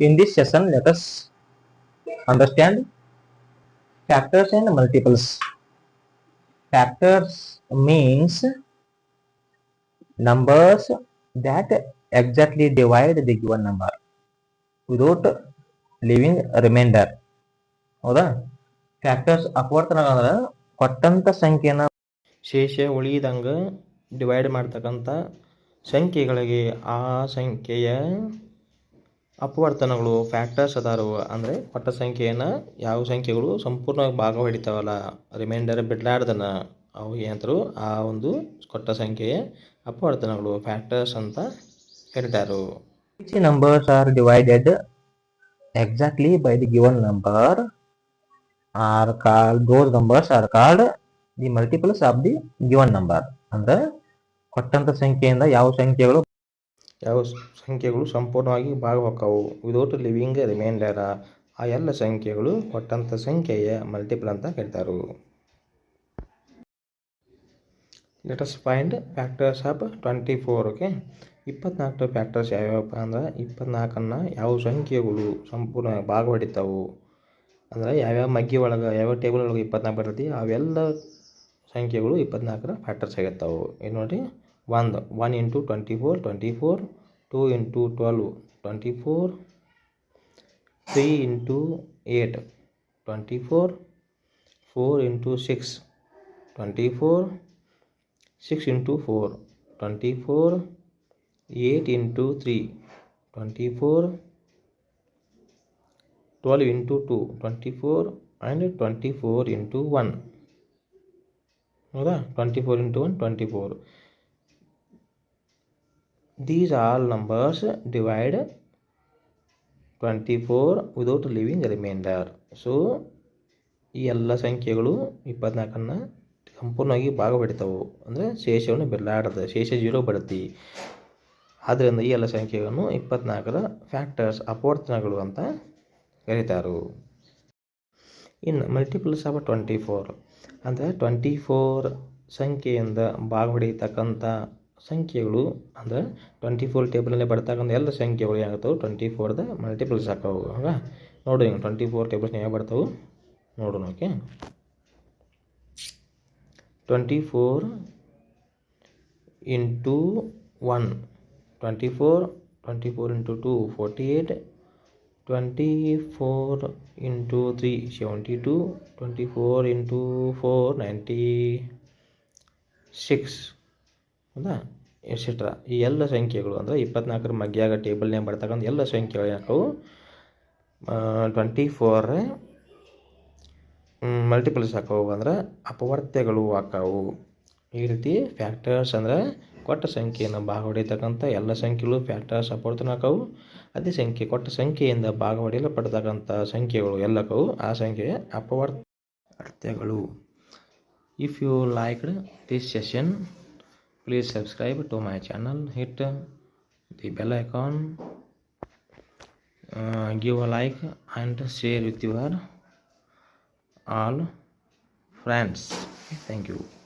In this session, let us understand factors and multiples. Factors means numbers that exactly divide the given number without leaving remainder. ಹೌದಾ factors ಅಪವರ್ತನಗಳಂದ್ರೆ ಕೊಟ್ಟಂತ ಸಂಖ್ಯೆನ ಶೇಷ ಉಳಿದಂಗ divide ಮಾಡ್ತಕ್ಕಂಥ ಸಂಖ್ಯೆಗಳಿಗೆ ಆ ಸಂಖ್ಯೆಯ ಅಪವರ್ತನಗಳು, ಫ್ಯಾಕ್ಟರ್ಸ್ ಅದಾರು ಅಂದರೆ ಪಟ್ಟ ಸಂಖ್ಯೆಯನ್ನು ಯಾವ ಸಂಖ್ಯೆಗಳು ಸಂಪೂರ್ಣವಾಗಿ ಭಾಗ ಹೊಡಿತಾವಲ್ಲ ರಿಮೈಂಡರ್ ಬಿಡ್ಲಾರ್ದನ ಅವು ಏನಂತರು ಆ ಒಂದು ಕೊಟ್ಟ ಸಂಖ್ಯೆಯ ಅಪವರ್ತನಗಳು, ಫ್ಯಾಕ್ಟರ್ಸ್ ಅಂತ ಕರೀತಾರು numbers are divided exactly by the given number are are those numbers are are the multiples of the given number ಅಂದ್ರೆ ಕೊಟ್ಟಂತ ಸಂಖ್ಯೆಯಿಂದ ಯಾವ ಸಂಖ್ಯೆಗಳು ಯಾವ ಸಂಖ್ಯೆಗಳು ಸಂಪೂರ್ಣವಾಗಿ ಭಾಗ ಹೊಕ್ಕವು ವಿದೌಟ್ ಲಿವಿಂಗ್ ರಿಮೈಂಡರ್ ಆ ಎಲ್ಲ ಸಂಖ್ಯೆಗಳು ಕೊಟ್ಟಂಥ ಸಂಖ್ಯೆಯ ಮಲ್ಟಿಪಲ್ ಅಂತ ಕೇಳ್ತಾರೆ let us find factors of twenty ಫೋರ್ಗೆ ಇಪ್ಪತ್ನಾಲ್ಕು ಫ್ಯಾಕ್ಟರ್ಸ್ ಯಾವ್ಯಾವಪ್ಪ ಅಂದ್ರೆ ಇಪ್ಪತ್ನಾಲ್ಕನ್ನು ಯಾವ ಸಂಖ್ಯೆಗಳು ಸಂಪೂರ್ಣ ಭಾಗ ಅಂದರೆ ಅಂದ್ರೆ ಯಾವ್ಯಾವ ಮಗ್ಗಿ ಒಳಗೆ, ಯಾವ ಟೇಬಲ್ ಒಳಗೆ ಇಪ್ಪತ್ನಾಲ್ಕು ಬರ್ತೈತಿ, ಅವೆಲ್ಲ ಸಂಖ್ಯೆಗಳು ಇಪ್ಪತ್ನಾಲ್ಕರ ಫ್ಯಾಕ್ಟರ್ಸ್ ಆಗಿರ್ತಾವೆ. ಏನು ನೋಡಿ. ಒಂದು one into twenty four twenty four two into twelve twenty four three into eight twenty four four into six twenty four six into four twenty four eight into three twenty four twelve into two twenty four and twenty four into one ಹೌದಾ twenty four into one twenty four all numbers divide twenty four without leaving remainder so ಈ ಎಲ್ಲ ಸಂಖ್ಯೆಗಳು ಇಪ್ಪತ್ನಾಲ್ಕನ್ನು ಸಂಪೂರ್ಣವಾಗಿ ಭಾಗ ಬಿಡ್ತಾವೆ ಅಂದರೆ ಶೇಷವನ್ನು ಬಿಡಲಾಡದೆ ಶೇಷ zero ಬಡತಿ ಆದ್ದರಿಂದ ಈ ಎಲ್ಲ ಸಂಖ್ಯೆಗಳನ್ನು ಇಪ್ಪತ್ನಾಲ್ಕರ ಫ್ಯಾಕ್ಟರ್ಸ್ ಅಪವರ್ತನಗಳು ಅಂತ ಕರೀತಾರು. ಇನ್ನು ಮಲ್ಟಿಪಲ್ಸ್ ಆಫ್ ಟ್ವೆಂಟಿ ಫೋರ್ ಅಂದರೆ ಟ್ವೆಂಟಿ ಫೋರ್ ಸಂಖ್ಯೆಯಿಂದ ಭಾಗ ಹೊಡಿತಕ್ಕಂಥ ಸಂಖ್ಯೆಗಳು ಅಂದರೆ ಟ್ವೆಂಟಿ ಫೋರ್ ಟೇಬಲಲ್ಲಿ ಬರ್ತಕ್ಕಂಥ ಎಲ್ಲ ಸಂಖ್ಯೆಗಳು ಏನಾಗ್ತವೆ? Twenty ಫೋರ್ದ multiples ಹಾಕವು. ನೋಡಿ ನೋಡು ಹಿಂಗೆ ಟ್ವೆಂಟಿ ಫೋರ್ ಟೇಬಲ್ಸ್ ಯಾವ ಬರ್ತವೆ ನೋಡೋಣ okay? Twenty four into one twenty four twenty four into two forty eight twenty four into three seventy two twenty four into four ninety six ಹೌದಾ? ಎಕ್ಸೆಟ್ರಾ ಈ ಎಲ್ಲ ಸಂಖ್ಯೆಗಳು ಅಂದರೆ ಇಪ್ಪತ್ನಾಲ್ಕರ ಮಗ್ಗಿಯಾಗ ಟೇಬಲ್ ನೇಮ್ ಬರ್ತಕ್ಕಂಥ ಎಲ್ಲ ಸಂಖ್ಯೆಗಳು. ಏನಕ್ಕವು ಟ್ವೆಂಟಿ ಫೋರ್ ಮಲ್ಟಿಪಲ್ಸ್ ಹಾಕವು ಅಂದ್ರೆ ಅಪವರ್ತ್ಯಗಳು ಹಾಕವು ಈ ರೀತಿ ಫ್ಯಾಕ್ಟರ್ಸ್ ಅಂದರೆ ಕೊಟ್ಟ ಸಂಖ್ಯೆಯನ್ನು ಭಾಗ ಹೊಡಿತಕ್ಕಂಥ ಎಲ್ಲ ಸಂಖ್ಯೆಗಳು ಫ್ಯಾಕ್ಟರ್ಸ್ ಅಪವರ್ತನ ಹಾಕವು ಅದೇ ಸಂಖ್ಯೆ, ಕೊಟ್ಟ ಸಂಖ್ಯೆಯಿಂದ ಭಾಗ ಹೊಡೆಯಲ್ಪಡ್ತಕ್ಕಂಥ ಸಂಖ್ಯೆಗಳು ಎಲ್ಲಕ್ಕವು ಆ ಸಂಖ್ಯೆ ಅಪವರ್ತ್ಯಗಳು if you liked this session please subscribe to my channel. Hit the bell icon. Uh, give a like and share with your all friends. Thank you.